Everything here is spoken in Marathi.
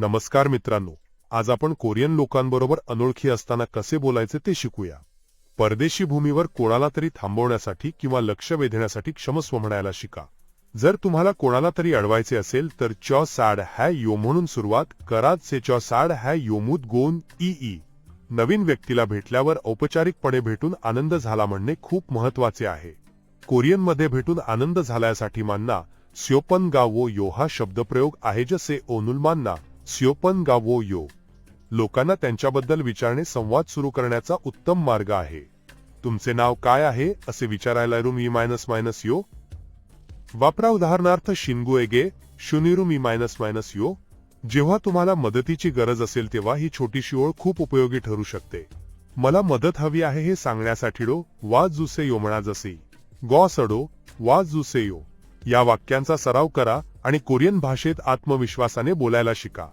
नमस्कार मित्रांनो आज आपण कोरियन लोकांबरोबर अनोळखी असताना कसे बोलायचे ते शिकूया. परदेशी भूमीवर कोणाला तरी थांबवण्यासाठी किंवा लक्ष वेधण्यासाठी क्षमस्व म्हणायला शिका. जर तुम्हाला कोणाला तरी अडवायचे असेल तर चॉ सॅड हॅ यो म्हणून सुरुवात करात से चॉ साड हॅ योमुद गोन ई ई. नवीन व्यक्तीला भेटल्यावर औपचारिकपणे भेटून आनंद झाला म्हणणे खूप महत्त्वाचे आहे. कोरियनमध्ये भेटून आनंद झाल्यासाठी मानना स्योपन गावो यो हा शब्दप्रयोग आहे जसे ओनुलमानना स्योपन गावो यो लोकांना त्यांच्याबद्दल विचारणे संवाद सुरू करण्याचा उत्तम मार्ग आहे. तुमचे नाव काय आहे असे विचारायला रूम ई मायनस मायनस यो. वापरा उदाहरणार्थ शिनगू एगे शुनिरू ई मायनस मायनस यो. जेव्हा तुम्हाला मदतीची गरज असेल तेव्हा ही छोटीशी ओळ खूप उपयोगी ठरू शकते. मला मदत हवी आहे हे सांगण्यासाठी डो वा जुसे यो म्हणा जसे. गॉ सडो वा जुसे यो. या वाक्यांचा सराव करा आणि कोरियन भाषेत आत्मविश्वासाने बोलायला शिका.